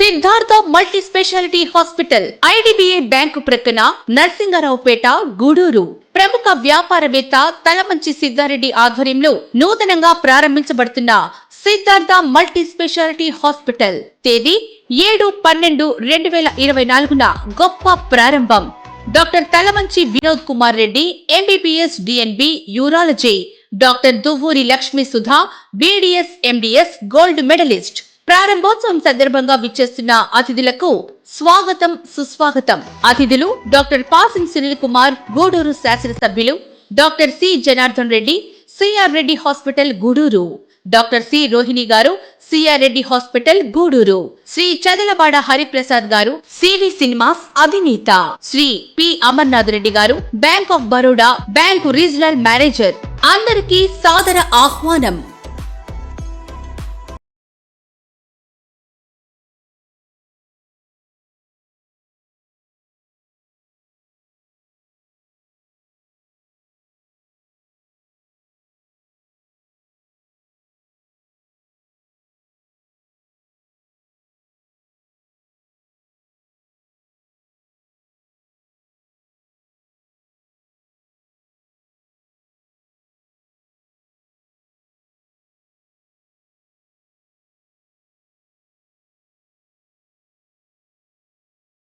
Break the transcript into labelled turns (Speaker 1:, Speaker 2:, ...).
Speaker 1: Siddhartha multi speciality hospital IDBI bank ప్రక్కన నరసింగారావుపేట గూడూరు. ప్రముఖ వ్యాపారవేత్త తలమంచి సిద్ధారెడ్డి ఆధ్వర్యంలో నూతనంగా ప్రారంభించబడుతున్న సిద్ధార్థ మల్టీ స్పెషాలిటీ హాస్పిటల్ తేదీ ఏడు పన్నెండు రెండు వేల ఇరవై నాలుగున గొప్ప ప్రారంభం. Doctor Talamanchi Vinod Kumar Reddy MBBS DNB urology. Doctor Duvvuri Lakshmi Sudha BDS MDS gold medalist. ప్రారంభోత్సవం సందర్భంగా విచ్చేస్తున్న అతిథులకు స్వాగతం సుస్వాగతం. అతిథులు డాక్టర్ పాసింగ్ సునీల్ కుమార్ గూడూరు శాసనసభ్యులు doctor C. Janardhan Reddy CR Reddy hospital Gudur. Doctor C. Rohini garu CR Reddy hospital Gudur. Shri Chadalavada Hariprasad garu CV cinemas అధినేత. Shri P. Amarnath Reddy garu bank of Baroda bank regional manager. అందరికీ సాదర ఆహ్వానం.